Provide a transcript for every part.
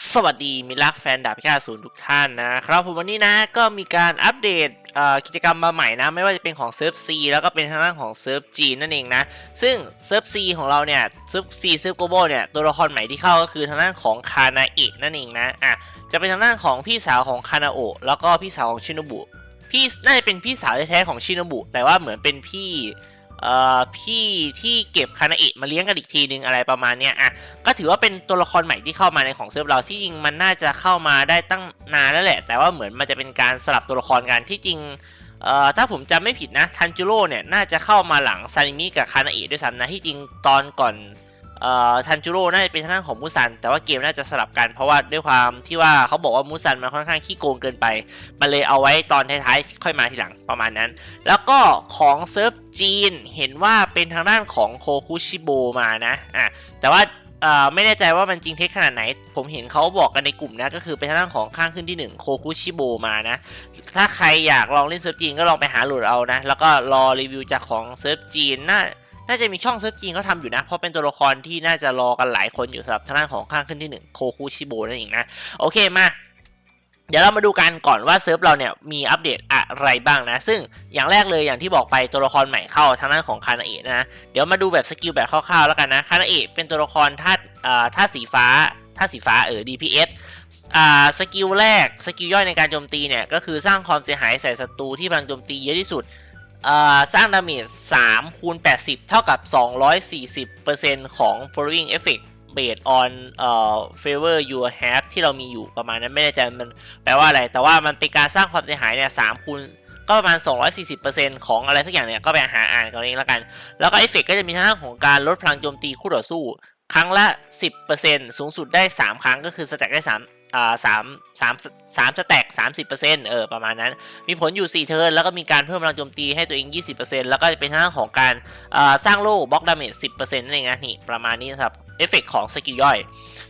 สวัสดีมิตรรักแฟนดาบพิฆาตศูนย์ทุกท่านนะครับผมวันนี้นะก็มีการอัปเดตกิจกรรมมาใหม่นะ ไม่ว่าจะเป็นของเซิร์ฟ C แล้วก็เป็นทางด้านของเซิร์ฟ G นั่นเองนะ ซึ่งเซิร์ฟ C ของเราเนี่ยเซิร์ฟ C เซิร์ฟโกโบเนี่ยตัวละครใหม่ที่เข้าก็คือทางด้านของคานาเอะนั่นเองนะอะจะเป็นทางด้านของพี่สาวของคานาโอะแล้วก็พี่สาวของชินโนบุพี่น่าจะเป็นพี่สาวแท้ๆของชินโนบุแต่ว่าเหมือนเป็นพี่ เอ่อพี่ที่เก็บคานาเอะมาเลี้ยงกันอีกทีนึงอะไรประมาณเนี้ยอะก็ถือว่าเป็นตัวละครใหม่ที่เข้ามาในของเซิร์ฟเราที่จริงมันน่าจะเข้ามาได้ตั้งนานแล้วแหละ แต่ว่าเหมือนมันจะเป็นการสลับตัวละครกันที่จริงเอ่อถ้าผมจำไม่ผิดนะทันจิโร่เนี่ยน่าจะเข้ามาหลังซานิมิกับคานาเอะด้วยซ้ำนะที่จริงตอนก่อน ทันจิโร่น่าจะเป็นทางด้านของมูซัน แต่ว่าเกมน่าจะสลับกันเพราะว่าด้วยความที่ว่าเขาบอกว่ามูซันมันค่อนข้างขี้โกงเกินไป มันเลยเอาไว้ตอนท้ายๆค่อยมาทีหลังประมาณนั้น แล้วก็ของเซิร์ฟจีนเห็นว่าเป็นทางด้านของโคคุชิโบมานะอะแต่ว่าไม่แน่ใจว่ามันจริงเท็จขนาดไหน ผมเห็นเขาบอกกันในกลุ่มนะ ก็คือเป็นทางด้านของข้างขึ้นที่ 1 โคคุชิโบมานะ ถ้าใครอยากลองเล่นเซิร์ฟจีนก็ลองไปหาโหลดเอานะ แล้วก็รอรีวิวจากของเซิร์ฟจีนน่า น่าจะมีช่องเซิร์ฟจีนเขาทำอยู่นะ เพราะเป็นตัวละครที่น่าจะรอกันหลายคนอยู่สำหรับทางด้านของข้างขึ้นที่ 1 โคคุชิโบนั่นเองนะ โอเคมา เดี๋ยวเรามาดูกันก่อนว่าเซิร์ฟเราเนี่ยมีอัปเดตอะไรบ้างนะ ซึ่งอย่างแรกเลยอย่างที่บอกไปตัวละครใหม่เข้าทางด้านของคานาเอะนะ เดี๋ยวมาดูแบบสกิลแบบคร่าวๆแล้วกันนะคานาเอะเป็นตัวละครธาตุอ่าธาตุสีฟ้าธาตุสีฟ้าเออ DPS อ่าสกิลแรกสกิลย่อยในการโจมตีเนี่ยก็คือสร้างความเสียหายใส่ศัตรูที่กำลังโจมตีเยอะที่สุด สร้างดาเมจ3คูณ80 เท่ากับ 240%ของ following effect based on เอ่อ favor you have ที่เรามีอยู่ประมาณนั้นไม่แน่ใจมันแปลว่าอะไร แต่ว่ามันเป็นการสร้างความเสียหายเนี่ย3คูณก็ประมาณ 240%ของอะไรสักอย่างเนี่ย ก็ไปหาอ่านกันเองแล้วกัน แล้วก็เอฟเฟกก็จะมีทางด้าของการลดพลังโจมตีคู่ต่อสู้ ครั้งละ 10%สูงสุดได้ 3 ครั้งก็คือสแต็กได้ 3 อ่า3 3 3สแต็ก30%เปอร์เซ็นต์ประมาณนั้น มีผลอยู่4เทิร์นแล้วก็มีการเพิ่มพลังโจมตีให้ตัวเอง20%แล้วก็จะเป็นทางด้านของการอ่าสร้างโล่บล็อกดาเมจ10%นั่นเองนะนี่ประมาณนี้ครับเอฟเฟกของสกิลย่อย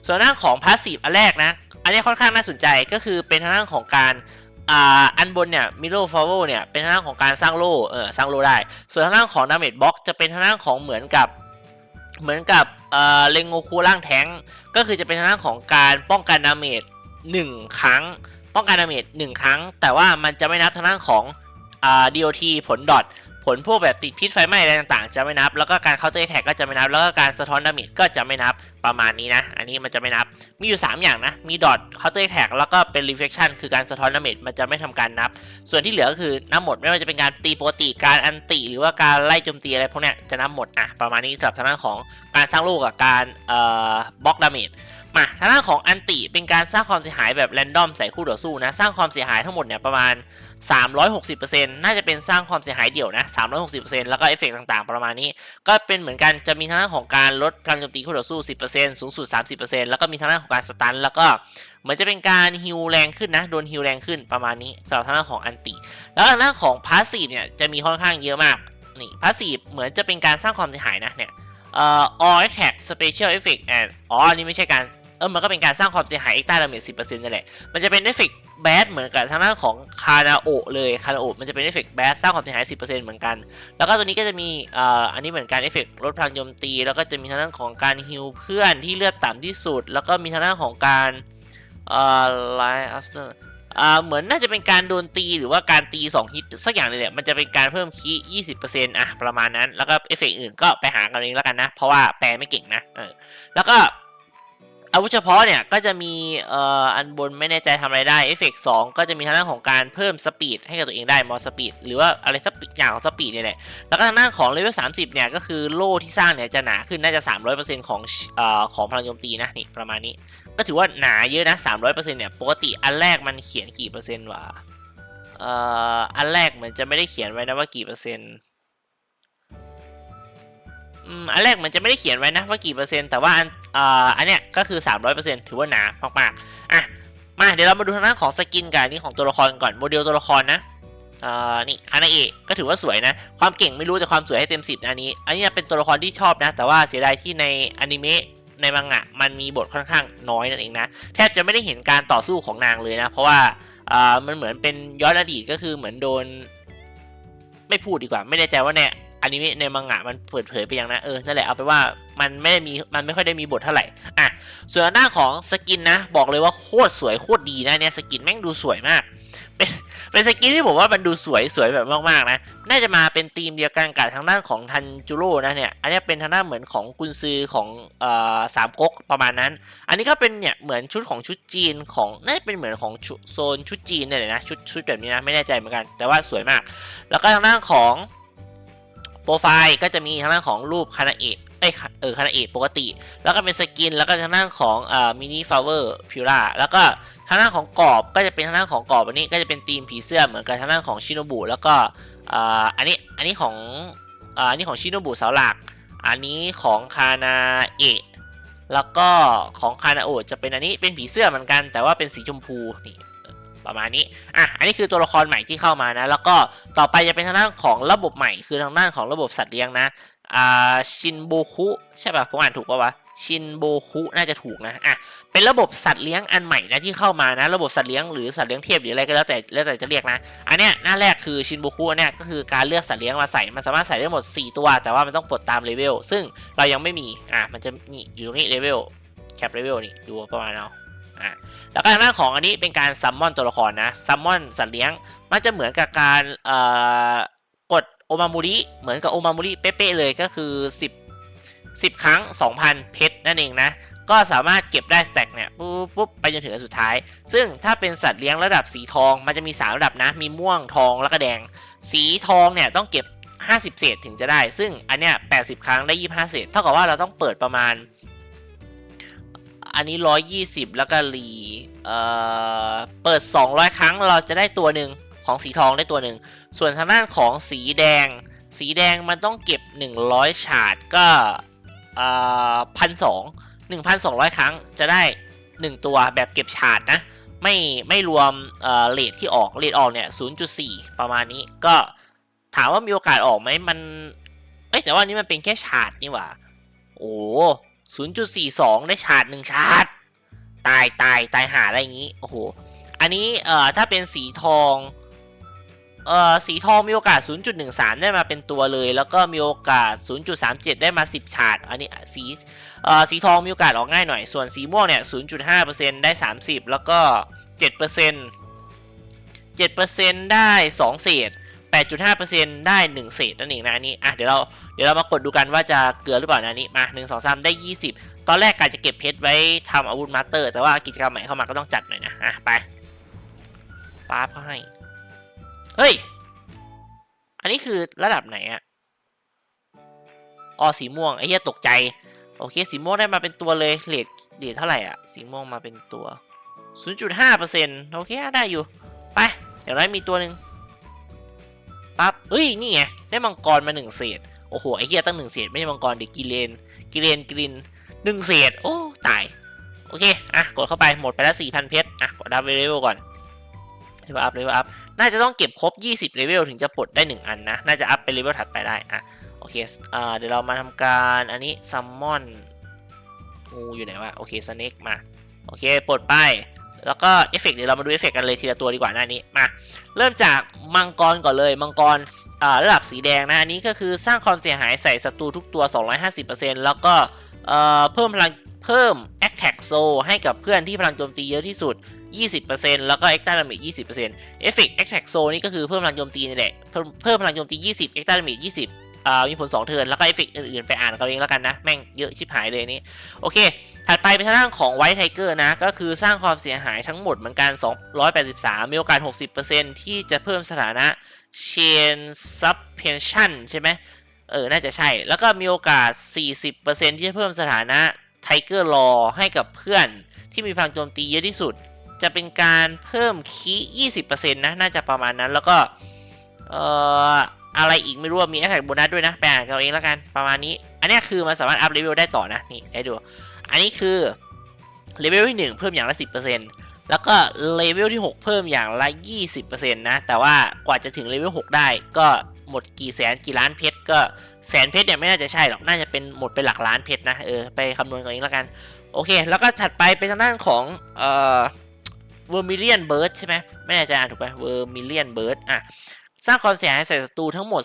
ส่วนทางด้าของพาสซีฟอันแรกนะ อันนี้ค่อนข้างน่าสนใจก็คือเป็นทางด้านของการอันบนเนี่ยมิโลฟาวเวเนี่ยเป็นทางด้านของการสร้างโล่เออสร้างโล่ได้ ส่วนทางด้านของดาเมจบล็อกจะเป็นทางด้านของเหมือนกับเหมือนกับเอ่อเลงโงคูร่างแท้งก็คือจะเป็นทางด้านของการป้องกันดาเมจ หนึ่งครั้ง ป้องกันดาเมจหนึ่งครั้ง แต่ว่ามันจะไม่นับทางด้านของอ่า DOT ผลดอทผลพวกแบบติดพิษไฟไหม้อะไรต่างๆ จะไม่นับ แล้วก็การเคาน์เตอร์แท็กก็จะไม่นับ แล้วก็การสะท้อนดาเมจก็จะไม่นับประมาณนี้นะ อันนี้มันจะไม่นับ มีอยู่ 3 อย่างนะ มีดอทเคาน์เตอร์แท็กแล้วก็เป็น reflection คือการสะท้อนดาเมจมันจะไม่ทำการนับ ส่วนที่เหลือก็คือนับหมดไม่ว่าจะเป็นการตีปกติ การอันติ หรือว่าการไล่โจมตีอะไรพวกเนี้ยจะนับหมดอะประมาณนี้สำหรับทางด้านของการสร้างลูกกับการเอ่อบล็อกดาเมจ มาทางด้านของอันติเป็นการสร้างความเสียหายแบบแรนดอมใส่คู่ต่อสู้นะ สร้างความเสียหายทั้งหมดเนี่ยประมาณ 360%น่าจะเป็นสร้างความเสียหายเดี่ยวนะ 360%แล้วก็เอฟเฟกต์ต่างๆ ประมาณนี้ ก็เป็นเหมือนกันจะมีทางด้านของการลดพลังโจมตีคู่ต่อสู้ 10%สูงสุด 30%แล้วก็มีทางด้านของการสตันแล้วก็เหมือนจะเป็นการฮิลแรงขึ้นนะโดนฮิลแรงขึ้นประมาณนี้สำหรับทางด้านของอันติแล้วทางด้านของพาสซีฟเนี่ยจะมีค่อนข้างเยอะมากนี่พาสซีฟเหมือนจะเป็นการสร้างความเสียหายนะเนี่ยเอ่อ all attack special effect and อ๋ออันนี้ไม่ใช่การ ออมันก็เป็นการสร้างความเสียหาย extra damage 10%นั่นแหละ มันจะเป็นเอฟเฟกต์แบดเหมือนกับทางด้านของคานาโอเลยคานาโอมันจะเป็นเอฟเฟกต์แบดสร้างความเสียหาย10%เปอร์เซ็นต์เหมือนกัน แล้วก็ตัวนี้ก็จะมีเอ่ออันนี้เหมือนกันเอฟเฟกต์ลดพลังโจมตี แล้วก็จะมีทางด้านของการฮิลเพื่อนที่เลือดต่ำที่สุด แล้วก็มีทางด้านของการเอ่อไลฟ์อัฟเตอร์อ่าเหมือนน่าจะเป็นการโดนตีหรือว่าการตี 2 ฮิตสักอย่างเลยแหละมันจะเป็นการเพิ่มคีย์20%อะประมาณนั้น แล้วก็เอฟเฟกต์อื่นก็ไปหากันเองแล้วกันนะ เพราะว่าแปลไม่เก่งนะเออแล้วก็ อาวุธเฉพาะเนี่ยก็จะมีเอ่ออันบนไม่แน่ใจทำอะไรได้เอฟเฟกต์สก็จะมีทางด้านของการเพิ่มสปีดให้กับตัวเองได้มอสปีดหรือว่าอะไรสักอย่างของสปีดเนี่ยแหละแล้วก็ทางด้านของเลเวล30เนี่ยก็คือโล่ที่สร้างเนี่ยจะหนาขึ้นน่าจะ300%ของเอ่อของพลังโจมตีนะนี่ประมาณนี้ ก็ถือว่าหนาเยอะนะ300%เนี่ยปกติอันแรกมันเขียนกี่เปอร์เซ็นต์วะเอ่ออันแรกเหมือนจะไม่ได้เขียนไว้นะว่ากี่เปอร์เซ็นต์อืมอันแรกมันจะไม่ได้เขียนไว้นะว่ากี่เปอร์เซ็นต์แต่ว่าอัน อ่ออันเนี้ยก็คือ 300%ถือว่าหนามากๆอะมาเดี๋ยวเรามาดูทางด้านของสกินกันนี่ของตัวละครก่อนโมเดลตัวละครนะเอ่อนี่คานาเอะก็ถือว่าสวยนะ ความเก่งไม่รู้แต่ความสวยให้เต็ม 10 อันนี้ อันนี้เป็นตัวละครที่ชอบนะ แต่ว่าเสียดายที่ในอนิเมะในมังงะมันมีบทค่อนข้างน้อยนั่นเองนะ แทบจะไม่ได้เห็นการต่อสู้ของนางเลยนะ เพราะว่าอ่ามันเหมือนเป็นย้อนอดีตก็คือเหมือนโดน ไม่พูดดีกว่า ไม่แน่ใจว่าใน อนิเมะในมังงะมันเปิดเผยไปยังนะเออนั่นแหละเอาไปว่ามันไม่ได้มีมันไม่ค่อยได้มีบทเท่าไหร่อะส่วนหน้านของสกินนะ บอกเลยว่าโคตรสวยโคตรดีนะเนี่ยสกินแม่งดูสวยมาก เป็นเป็นสกินที่ผมว่ามันดูสวยสวยแบบมากๆนะน่าจะมาเป็นธีมเดียวกันกับทางด้านของทันจูโร่นะเนี่ยอันนี้เป็นทางด้านเหมือนของกุนซือของเอ่อสามก๊กประมาณนั้น อันนี้ก็เป็นเนี่ยเหมือนชุดของชุดจีนของน่าจะเป็นเหมือนของโซนชุดจีนเนี่ยเลยนะชุดชุดแบบนี้นะไม่แน่ใจเหมือนกัน แต่ว่าสวยมาก แล้วก็ทางด้านของ โปรไฟล์ก็จะมีทางด้านของรูปคานาเอะเอ้ยเออคานาเอะปกติ แล้วก็เป็นสกิน แล้วก็ทางด้านของเอ่อมินิฟลาเวอร์พิวราแล้วก็ทางด้านของกรอบก็จะเป็นทางด้านของกรอบอันนี้ก็จะเป็นธีมผีเสื้อเหมือนกับทางด้านของชิโนบุแล้วก็เอ่ออันนี้อันนี้ของเอ่ออันนี้ของชิโนบุเสาหลัก อันนี้ของคานาเอะแล้วก็ของคานาโอะจะเป็นอันนี้เป็นผีเสื้อเหมือนกัน แต่ว่าเป็นสีชมพูนี่ ประมาณนี้อะอันนี้คือตัวละครใหม่ที่เข้ามานะ แล้วก็ต่อไปจะเป็นทางด้านของระบบใหม่ คือทางด้านของระบบสัตว์เลี้ยงนะอ่าชินโบคุใช่ป่ะผมอ่านถูกป่าวะชินโบคุน่าจะถูกนะอะเป็นระบบสัตว์เลี้ยงอันใหม่นะที่เข้ามานะ ระบบสัตว์เลี้ยงหรือสัตว์เลี้ยงเทียบหรืออะไรก็แล้วแต่แล้วแต่จะเรียกนะ อันเนี้ยหน้าแรกคือชินโบคุเนี่ยก็คือการเลือกสัตว์เลี้ยงมาใส่มันสามารถใส่ได้หมด 4 ตัว แต่ว่ามันต้องปลดตามเลเวลซึ่งเรายังไม่มีอะมันจะนี่อยู่ตรงนี้เลเวลแคปเลเวลนี่ดูประมาณเอา อะแล้วก็ทางด้านของอันนี้เป็นการซัมมอนตัวละครนะซัมมอนสัตว์เลี้ยง มันจะเหมือนกับการเอ่อกดโอมามูริเหมือนกับโอมามูริเป๊ะๆเลยก็คือ 10 10 ครั้ง 2,000 เพชรนั่นเองนะก็สามารถเก็บได้สแต็กเนี่ยปุ๊บปุ๊บไปจนถึงอันสุดท้าย ซึ่งถ้าเป็นสัตว์เลี้ยงระดับสีทองมันจะมี 3 ระดับนะ มีม่วงทองแล้วก็แดง สีทองเนี่ยต้องเก็บ 50 เศษถึงจะได้ ซึ่งอันเนี้ย80 ครั้งได้ 25 เศษ เท่ากับว่าเราต้องเปิดประมาณ อันนี้ 120 แล้วก็รีเอ่อเปิด 200 ครั้งเราจะได้ตัวหนึ่งของสีทองได้ตัวหนึ่ง ส่วนทางด้านของสีแดง สีแดงมันต้องเก็บ 100 ฉาดก็เอ่อพันสองหนึ่งพันสองร้อยครั้งจะได้ 1 ตัวแบบเก็บฉาดนะ ไม่ไม่รวมเอ่อเลทที่ออกเลทออกเนี่ย0.4ประมาณนี้ก็ถามว่ามีโอกาสออกไหมมันเอ้แต่ว่านี่มันเป็นแค่ฉาดนี่หว่า โอ้ 0.42 ได้ฉาดหนึ่งฉาดตายตายตายหาอะไรอย่างนี้ โอ้โห อันนี้เอ่อถ้าเป็นสีทอง เอ่อสีทองมีโอกาส 0.13 ได้มาเป็นตัวเลย แล้วก็มีโอกาส 0.37 ได้มา 10ฉาดอันนี้สีเอ่อสีทองมีโอกาสออกง่ายหน่อย ส่วนสีม่วงเนี่ย 0.5%ได้ 30 แล้วก็ 7% 7%ได้ 2 เศษ 8.5%ได้ 1 เศษนั่นเองนะอันนี้อะเดี๋ยวเราเดี๋ยวเรามากดดูกันว่าจะเกลือหรือเปล่านะอันนี้มา 1 2 3 ได้ 20 ตอนแรกกะจะเก็บเพชรไว้ทำอาวุธมาสเตอร์ แต่ว่ากิจกรรมใหม่เข้ามาก็ต้องจัดหน่อยนะอะไปป๊าบเขาให้เฮ้ย อันนี้คือระดับไหนอะอ๋อสีม่วงไอ้เหี้ยตกใจ โอเคสีม่วงได้มาเป็นตัวเลยเลทเลทเท่าไหร่อะสีม่วงมาเป็นตัว 0.5%โอเคได้อยู่ ไป เดี๋ยวน้อยมีตัวหนึ่ง ปั๊บเฮ้ย นี่ไง ได้มังกรมาหนึ่งเศษ โอ้โห ไอ้เหี้ยตั้งหนึ่งเศษ ไม่ใช่มังกรเด็กกิเลน กิเลนกิลินหนึ่งเศษ โอ้ ตาย โอเค อะ กดเข้าไป หมดไปแล้วสี่พันเพชร อะ กดดับเลเวลก่อนเลเวลอัพเลเวลอัพ น่าจะต้องเก็บครบ 20 เลเวลถึงจะปลดได้ 1 อันนะ น่าจะอัพไปเลเวลถัดไปได้ อะ โอเค อ่า เดี๋ยวเรามาทำการ อันนี้ซัมมอน งูอยู่ไหนวะ โอเคสเน็กมา โอเค ปลดไป แล้วก็เอฟเฟกต์เดี๋ยวเรามาดูเอฟเฟกต์กันเลยทีละตัวดีกว่าหน้านี้มาเริ่มจากมังกรก่อนเลยมังกรระดับสีแดงนะนี้ก็คือสร้างความเสียหายใส่ศัตรูทุกตัว 250%แล้วก็เพิ่มพลังเพิ่ม Attack s o ให้กับเพื่อนที่พลังโจมตีเยอะที่สุด 20%แล้วก็ Extra Damage 20%เอฟเฟกต์ Attack s o นี่ก็คือเพิ่มพลังโจมตีนี่แหละเพิ่มเพิ่มพลังโจมตี 20 Extra Damage 20 อ่ามีผล2เทิร์นแล้วก็เอฟเฟกต์อื่นๆ ไปอ่านเขาเองแล้วกันนะ แม่งเยอะชิบหายเลยนี่โอเค ถัดไปเป็นทางด้านของ White Tiger นะ ก็คือสร้างความเสียหายทั้งหมดเหมือนกัน 283 มีโอกาส 60%ที่จะเพิ่มสถานะ Chain Suspension ใช่ไหมเออ น่าจะใช่ แล้วก็มีโอกาส 40%ที่จะเพิ่มสถานะ Tiger Law ให้กับเพื่อนที่มีพลังโจมตีเยอะที่สุด จะเป็นการเพิ่มคี20%นะ น่าจะประมาณนั้นแล้วก็เอ่อ อะไรอีกไม่รู้มี Attack Bonus ด้วยนะไปอ่านกันเอาเองแล้วกันประมาณนี้ อันนี้คือมันสามารถอัพเลเวลได้ต่อนะนี่ให้ดู อันนี้คือเลเวลที่ 1 เพิ่มอย่างละ 10%แล้วก็เลเวลที่ 6 เพิ่มอย่างละ 20%นะแต่ว่ากว่าจะถึงเลเวล6ได้ก็หมดกี่แสนกี่ล้านเพชรก็แสนเพชรเนี่ยไม่น่าจะใช่หรอกน่าจะเป็นหมดเป็นหลักล้านเพชรนะเออไปคำนวณกันเองแล้วกันโอเค แล้วก็ถัดไปเป็นทางด้านของเอ่อเวอร์มิเลียนเบิร์ดใช่ไหมไม่แน่ใจอ่านถูกไหมเวอร์มิเลียนเบิร์ดอะ สร้างความเสียหายใส่ศัตรูทั้งหมด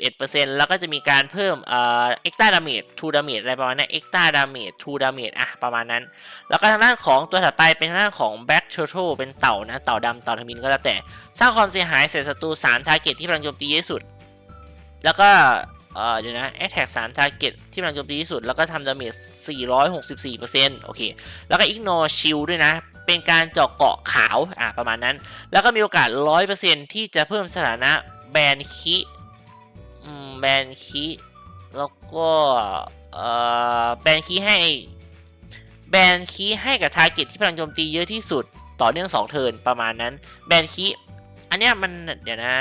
211%แล้วก็จะมีการเพิ่มเอ่อ extra damage to damage อะไรประมาณนั้น extra damage to damage อะประมาณนั้น แล้วก็ทางด้านของตัวถัดไปเป็นทางด้านของ black turtle เป็นเต่านะเต่าดำเต่าทมินก็แล้วแต่ สร้างความเสียหายใส่ศัตรู3 target ที่กำลังโจมตีเยอะสุด แล้วก็เอ่อเดี๋ยวนะ attack 3 target ที่กำลังโจมตีที่สุด แล้วก็ทำ damage 464%โอเค แล้วก็ ignore shield ด้วยนะ เป็นการเจาะเกาะขาวอะประมาณนั้น แล้วก็มีโอกาส 100%ที่จะเพิ่มสถานะแบนคิอืมแบนคิแล้วก็เอ่อแบนคีให้แบนคีให้กับทาร์เก็ตที่พลังโจมตีเยอะที่สุดต่อเนื่อง 2 เทิร์นประมาณนั้น แบนคีอันเนี้ยมันเดี๋ยวนะ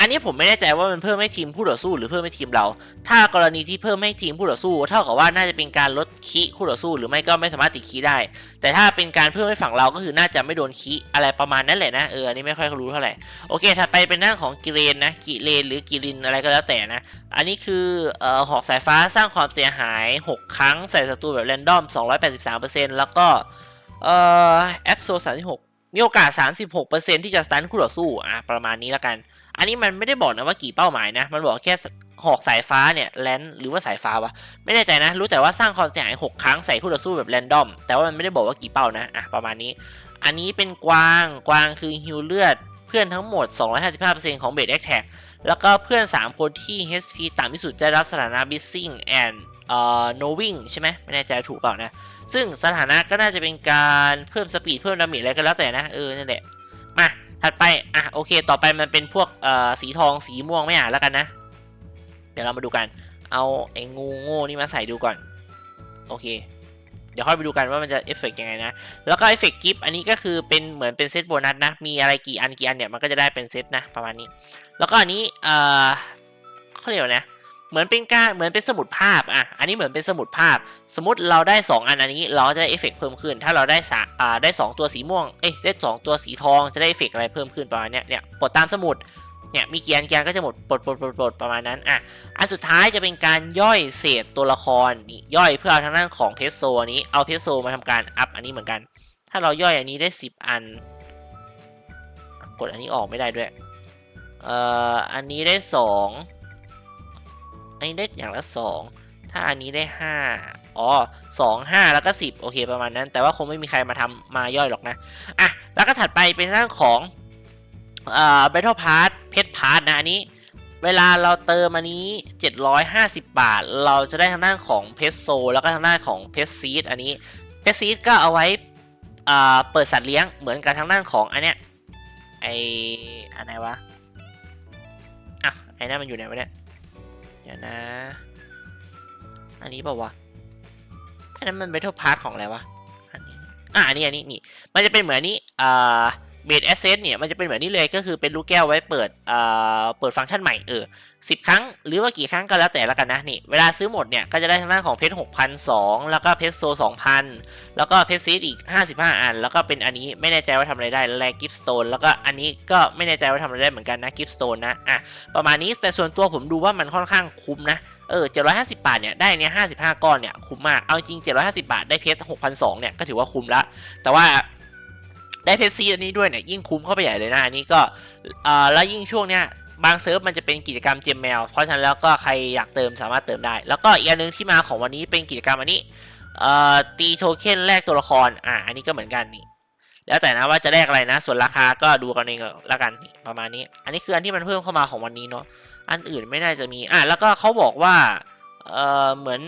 อันนี้ผมไม่แน่ใจว่ามันเพิ่มให้ทีมผู้ต่อสู้หรือเพิ่มให้ทีมเรา ถ้ากรณีที่เพิ่มให้ทีมผู้ต่อสู้ เท่ากับว่าน่าจะเป็นการลดคีคู่ต่อสู้ หรือไม่ก็ไม่สามารถติดคีได้ แต่ถ้าเป็นการเพิ่มให้ฝั่งเราก็คือน่าจะไม่โดนคีอะไรประมาณนั้นแหละนะเอออันนี้ไม่ค่อยรู้เท่าไหร่โอเคถัดไปเป็นหน้าของกิเรนนะกิเรนหรือกิรินอะไรก็แล้วแต่นะอันนี้คือเอ่อหอกสายฟ้าสร้างความเสียหาย 6 ครั้งใส่ศัตรูแบบแรนดอม 283%แล้วก็เอ่อแอปโซ36มีโอกาส 36%ที่จะสตันคู่ต่อสู้อะประมาณนี้แล้วกัน อันนี้มันไม่ได้บอกนะว่ากี่เป้าหมายนะ มันบอกแค่หอกสายฟ้าเนี่ยแลนหรือว่าสายฟ้าวะ ไม่แน่ใจนะ รู้แต่ว่าสร้างความเสียหาย 6 ครั้งใส่คู่ต่อสู้แบบแรนดอม แต่ว่ามันไม่ได้บอกว่ากี่เป้านะ อะประมาณนี้ อันนี้เป็นกวาง กวางคือฮิวเลือด เพื่อนทั้งหมด 255%ของเบสแอคแท็กแล้วก็เพื่อน 3 คนที่ HP ต่ำที่สุดจะรับสถานะ Missing and เอ่อ knowing ใช่ไหมไม่แน่ใจถูกเปล่านะ ซึ่งสถานะก็น่าจะเป็นการเพิ่มสปีดเพิ่มดาเมจอะไรก็แล้วแต่นะ เออนั่นแหละ ถัดไป อะ โอเค ต่อไปมันเป็นพวกเอ่อสีทองสีม่วงไม่อ่านแล้วกันนะ เดี๋ยวเรามาดูกัน เอาไอ้งูโง่นี่มาใส่ดูก่อน โอเค เดี๋ยวค่อยไปดูกันว่ามันจะเอฟเฟกยังไงนะ แล้วก็เอฟเฟกกิฟต์อันนี้ก็คือเป็นเหมือนเป็นเซตโบนัสนะ มีอะไรกี่อันกี่อันเนี่ยมันก็จะได้เป็นเซตนะประมาณนี้ แล้วก็อันนี้ เอ่อเขาเรียกว่านะ เหมือนเป็นการเหมือนเป็นสมุดภาพอะอันนี้เหมือนเป็นสมุดภาพ สมมติเราได้ 2 อันอันนี้เราจะได้เอฟเฟกเพิ่มขึ้น ถ้าเราได้สาอ่าได้ 2 ตัวสีม่วงเอ้ยได้ 2 ตัวสีทองจะได้เอฟเฟกอะไรเพิ่มขึ้นประมาณเนี้ยเนี่ยปลดตามสมุดเนี่ยมีเกียร์เกียร์ก็จะหมดปลดปลดปลดปลดประมาณนั้นอะอันสุดท้ายจะเป็นการย่อยเศษตัวละครนี่ย่อยเพื่อเอาทางด้านของเพชโซอันนี้เอาเพชโซมาทำการอัพอันนี้เหมือนกัน ถ้าเราย่อยอันนี้ได้ 10 อัน กดอันนี้ออกไม่ได้ด้วยเอ่ออันนี้ได้ 2 อันนี้ได้อย่างละ 2 ถ้าอันนี้ได้ 5 อ๋อ2 5แล้วก็ 10 โอเคประมาณนั้น แต่ว่าคงไม่มีใครมาทำมาย่อยหรอกนะ อะ แล้วก็ถัดไปเป็นเรื่องของเอ่อ Battle Pass เพชรพาร์ทนะอันนี้ เวลาเราเติมอันนี้ 750 บาท เราจะได้ทางด้านของเพชรโซแล้วก็ทางด้านของเพชรซีดอันนี้เพชรซีดก็เอาไว้อ่าเปิดสัตว์เลี้ยงเหมือนกับทางด้านของอันเนี้ยไออันไหนวะอะไอ้นั่นมันอยู่ไหนวะเนี่ย เดี๋ยวนะ อันนี้เปล่าวะ อันนั้นมันเบทเทิลพาร์ทของอะไรวะ อันนี้ อะอันนี้อันนี้นี่ มันจะเป็นเหมือนนี้ อ่า เบสแอสเซทเนี่ยมันจะเป็นเหมือนนี้เลยก็คือเป็นลูกแก้วไว้เปิดเอ่าเปิดฟังก์ชันใหม่เออสิบครั้งหรือว่ากี่ครั้งก็แล้วแต่ละกันนะนี่เวลาซื้อหมดเนี่ยก็จะได้ทางด้านของเพชรหกพันสองแล้วก็เพชรโซสองพันแล้วก็เพชรซีดอีกห้าสิบห้าอัน แล้วก็เป็นอันนี้ไม่แน่ใจว่าทำอะไรได้แลกิฟสโตนแล้วก็อันนี้ก็ไม่แน่ใจว่าทำอะไรได้เหมือนกันนะกิฟสโตนนะอะประมาณนี้แต่ส่วนตัวผมดูว่ามันค่อนข้างคุ้มนะเออ750 บาทเนี่ยได้เนี่ย55 ก้อนเนี่ยคุ้มมาก เอาจริง 750 บาทได้เพชร6,200เนี่ยก็ถือว่าคุ้มละ แต่ว่า ได้เพชรซีอันนี้ด้วยเนี่ยยิ่งคุ้มเข้าไปใหญ่เลยนะอันนี้ก็แล้วยิ่งช่วงเนี้ยบางเซิร์ฟมันจะเป็นกิจกรรมเจมแมว เพราะฉะนั้นแล้วก็ใครอยากเติมสามารถเติมได้ แล้วก็อีกอันนึงที่มาของวันนี้เป็นกิจกรรมอันนี้ตีโทเค็นแลกตัวละครอ่าอันนี้ก็เหมือนกันนี่แล้วแต่นะว่าจะแลกอะไรนะ ส่วนราคาก็ดูกันเองล้วกันประมาณนี้ อันนี้คืออันที่มันเพิ่มเข้ามาของวันนี้เนาะอันอื่นไม่น่าจะมีอะแล้วก็เขาบอกว่าเออเหมือน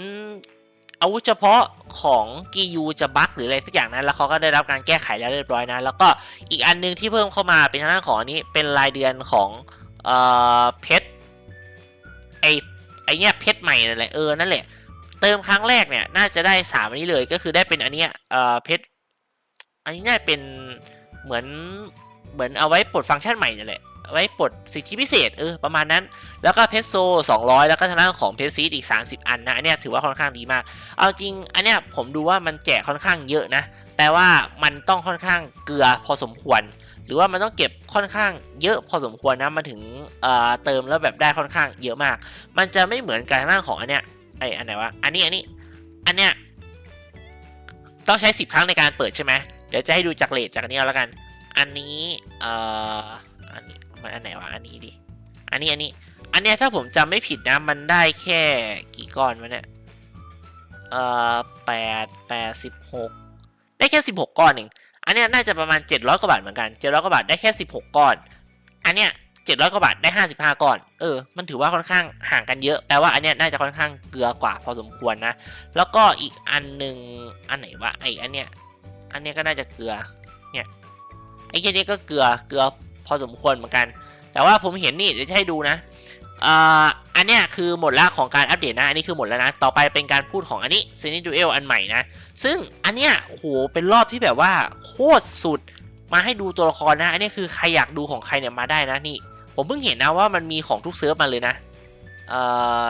อาวุธเฉพาะของกียูจะบั๊กหรืออะไรสักอย่างนั้น แล้วเขาก็ได้รับการแก้ไขแล้วเรียบร้อยนะ แล้วก็อีกอันหนึงที่เพิ่มเข้ามาเป็นทางด้านของอันนี้เป็นรายเดือนของเอ่อเพชรไอไอเนี้ยเพชรใหม่นั่นแหละเออนั่นแหละ เติมครั้งแรกเนี่ยน่าจะได้สามอันนี้เลยก็คือได้เป็นอันเนี้ยเอ่อเพชรอันนี้น่าเป็นเหมือนเหมือนเอาไว้ปลดฟังก์ชันใหม่นั่นแหละ ไว้ปลดสิทธิพิเศษเออประมาณนั้น แล้วก็เพชรโซ 200 แล้วก็ทางด้านของเพชรซีดอีก 30 อันนะอันเนี้ยถือว่าค่อนข้างดีมาก เอาจริงอันเนี้ยผมดูว่ามันแจกค่อนข้างเยอะนะแปลว่ามันต้องค่อนข้างเกลือพอสมควร หรือว่ามันต้องเก็บค่อนข้างเยอะพอสมควรนะมันถึงเอ่อเติมแล้วแบบได้ค่อนข้างเยอะมาก มันจะไม่เหมือนกันทางด้านของอันเนี้ยไออันไหนวะอันนี้อันนี้อันเนี้ยต้องใช้ 10 ครั้งในการเปิดใช่ไหมเดี๋ยวจะให้ดูจากเลทจากนี้เอาแล้วกัน อันนี้เอ่ออันนี้ มันอันไหนวะ อันนี้ดิ อันนี้อันนี้ อันเนี้ยถ้าผมจำไม่ผิดนะ มันได้แค่กี่ก้อนวะเนี่ย เอ่อแปดแปดสิบหกได้แค่สิบหกก้อนเอง อันเนี้ยน่าจะประมาณเจ็ดร้อยกว่าบาทเหมือนกันเจ็ดร้อยกว่าบาทได้แค่สิบหกก้อน อันเนี้ยเจ็ดร้อยกว่าบาทได้ห้าสิบห้าก้อน เออ มันถือว่าค่อนข้างห่างกันเยอะ แปลว่าอันเนี้ยน่าจะค่อนข้างเกลือกว่าพอสมควรนะ แล้วก็อีกอันหนึ่งอันไหนวะไออันเนี้ย อันเนี้ยก็น่าจะเกลือ เนี่ย ไอ้แค่นี้ก็เกลือ เกลือ อสมควรเหมือนกัน แต่ว่าผมเห็นนี่เดี๋ยวจะให้ดูนะอ่อันเนี้ยคือหมดละของการอัปเดตนะ อันนี้คือหมดแล้วนะ ต่อไปเป็นการพูดของอันนี้ซีนิดูเอลอันใหม่นะ ซึ่งอันเนี้ยโอ้โหเป็นรอบที่แบบว่าโคตรสุดมาให้ดูตัวละครนะ อันนี้คือใครอยากดูของใครเนี่ยมาได้นะนี่ ผมเพิ่งเห็นนะว่ามันมีของทุกเซิร์ฟมาเลยนะเอ่อ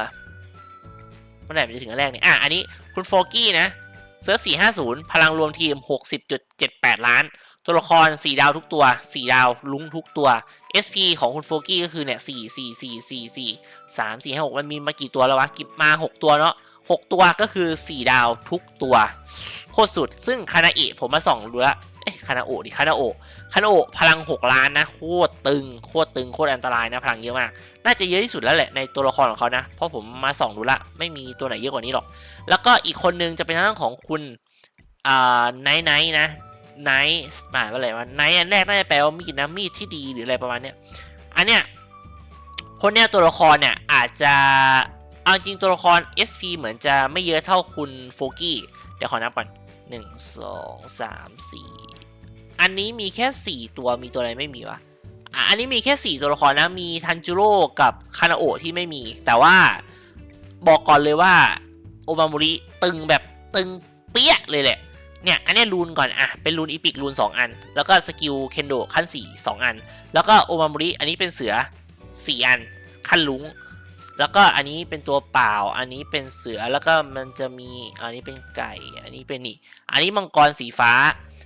เมื่อไหร่มันจะถึงอันแรกเนี่ยอะอันนี้คุณโฟกี้นะเซิร์ฟ450 พลังรวมทีม 60.78 ล้าน ตัวละคร4ดาวทุกตัว4ดาวลุงทุกตัว SP ของคุณโฟกี้ก็คือเนี่ย4 4 4 4 4 3 4 5 6มันมีมากี่ตัวแล้ววะกิบมา6ตัวเนาะ6ตัวก็คือ4ดาวทุกตัวโคตรสุด ซึ่งคานาอิผมมาส่องดูแล้วเอ๊ะคานาโอดิคานาโอคานาโอพลัง6ล้านนะโคตรตึงโคตรตึงโคตรอันตรายนะพลังเยอะมาก น่าจะเยอะที่สุดแล้วแหละในตัวละครของเขานะ เพราะผมมาส่องดูละไม่มีตัวไหนเยอะกว่านี้หรอก แล้วก็อีกคนนึงจะเป็นทางด้านของคุณอ่าไนท์ไนท์นะ ไนท์หมายว่าอะไรวะไนท์อันแรกน่าจะแปลว่ามีดนะมีดที่ดีหรืออะไรประมาณเนี้ยอันเนี้ยคนเนี้ยตัวละครเนี่ยอาจจะเอาจริงตัวละคร SP เหมือนจะไม่เยอะเท่าคุณโฟกี้เดี๋ยวขอนับก่อนหนึ่งสองสามสี่อันนี้มีแค่สี่ตัวมีตัวอะไรไม่มีวะอะอันนี้มีแค่สี่ตัวละครนะมีทันจูโร่กับคานาโอะที่ไม่มี แต่ว่าบอกก่อนเลยว่าโอมามุริตึงแบบตึงเปี้ยเลยแหละ เนี่ย อันนี้รูนก่อนอะเป็นรูนอีพิกรูน 2 อัน แล้วก็สกิลเคนโดขั้น 4 2 อัน แล้วก็โอมามุริอันนี้เป็นเสือ 4 อัน ขั้นลุงแล้วก็อันนี้เป็นตัวเปล่า อันนี้เป็นเสือแล้วก็มันจะมีอันนี้เป็นไก่ อันนี้เป็นนี่ อันนี้มังกรสีฟ้า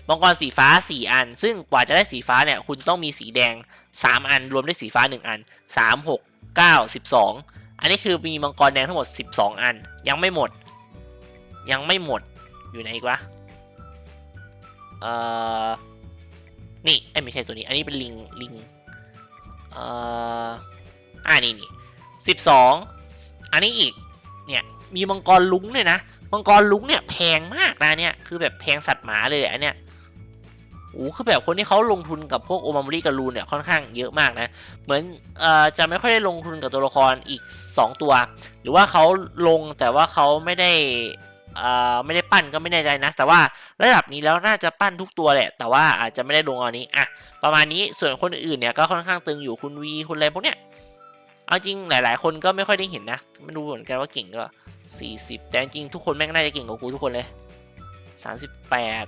มังกรสีฟ้า 4 อัน ซึ่งกว่าจะได้สีฟ้าเนี่ยคุณต้องมีสีแดง 3 อัน รวมได้สีฟ้า 1 อัน 3 6 9 12 อันนี้คือมีมังกรแดงทั้งหมด 12 อัน ยังไม่หมด ยังไม่หมดอยู่ไหนอีกวะ เอ่อ นี่ไอ้ไม่ใช่ตัวนี้ อันนี้เป็นลิง ลิง เอ่อ อ่านี่นี่สิบสองอันนี้อีก เนี่ย มีมังกรลุงเลยนะ มังกรลุงเนี่ยแพงมากนะเนี่ย คือแบบแพงสัตว์หมาเลยอันเนี้ยโอ้คือแบบคนที่เขาลงทุนกับพวกโอมามุริกับลูนเนี่ยค่อนข้างเยอะมากนะ เหมือนอจะไม่ค่อยได้ลงทุนกับตัวละครอีก 2 ตัว หรือว่าเขาลงแต่ว่าเขาไม่ได้ ไม่ได้ปั้นก็ไม่แน่ใจนะ แต่ว่าระดับนี้แล้วน่าจะปั้นทุกตัวแหละ แต่ว่าอาจจะไม่ได้ลงอานี้อะประมาณนี้ส่วนคนอื่นเนี่ยก็ค่อนข้างตึงอยู่คุณวีคุณอะไรพวกเนี้ยเอาจริงหลาย ๆ คนก็ไม่ค่อยได้เห็นนะไม่รู้เหมือนกันว่าเก่งก็สี่สิบแต่จริงๆทุกคนแม่งน่าจะเก่งกว่ากูทุกคนเลยสามสิบแปด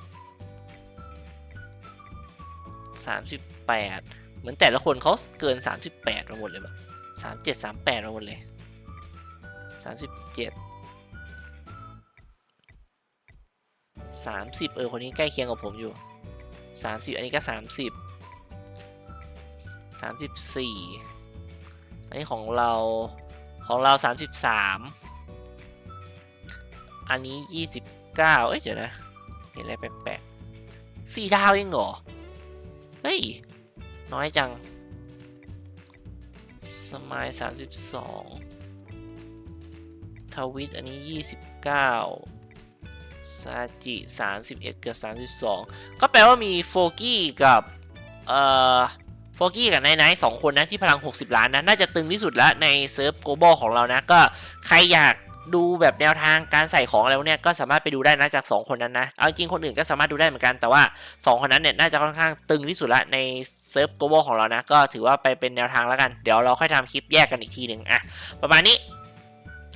สามสิบแปดเหมือนแต่ละคนเขาเกินสามสิบแปดมาหมดเลยปะสามเจ็ดสามแปดมาหมดเลยสามสิบเจ็ดสามสิบเออ คนนี้ใกล้เคียงกับผมอยู่สามสิบอันนี้ก็สามสิบสามสิบสี่อันนี้ของเราของเราสามสิบสามอันนี้ยี่สิบเก้าเอ้ย เดี๋ยวนะเห็นอะไรแปลกๆสี่ดาวเองเหรอ เฮ้ย น้อยจัง สมายสามสิบสองทวิตอันนี้ยี่สิบเก้า ซาจิ31กับ32 ก็แปลว่ามีโฟกี้กับ เอ่อ โฟกี้กับไนท์ไนสองคนนะที่พลัง 60 ล้านนะ น่าจะตึงที่สุดแล้วในเซิร์ฟโกลบอลของเรานะ ก็ใครอยากดูแบบแนวทางการใส่ของอะไรพวเนี้ยก็สามารถไปดูได้นะจาก 2 คนนั้นนะ เอาจริงคนอื่นก็สามารถดูได้เหมือนกัน แต่ว่า 2 คนนั้นเนี่ยน่าจะค่อนข้างตึงที่สุดละในเซิร์ฟโกลบอลของเรานะ ก็ถือว่าไปเป็นแนวทางแล้วกัน เดี๋ยวเราค่อยทำคลิปแยกกันอีกทีหนึ่งอะประมาณนี้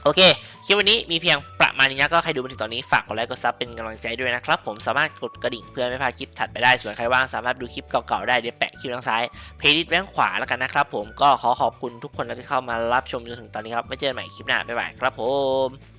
โอเค คลิปวันนี้มีเพียงประมาณนี้นะก็ใครดูมาถึงตอนนี้ฝากกดไลค์กดซับเป็นกำลังใจด้วยนะครับ ผมสามารถกดกระดิ่งเพื่อไม่พลาดคลิปถัดไปได้ ส่วนใครว่างสามารถดูคลิปเก่าๆได้เดี๋ยวแปะคลิปทางซ้ายเพลย์ลิสต์ไว้ข้างขวาแล้วกันนะครับผมก็ขอขอบคุณทุกคนที่เข้ามารับชมจนถึงตอนนี้ครับไว้เจอกันใหม่คลิปหน้าบ๊ายบายครับผม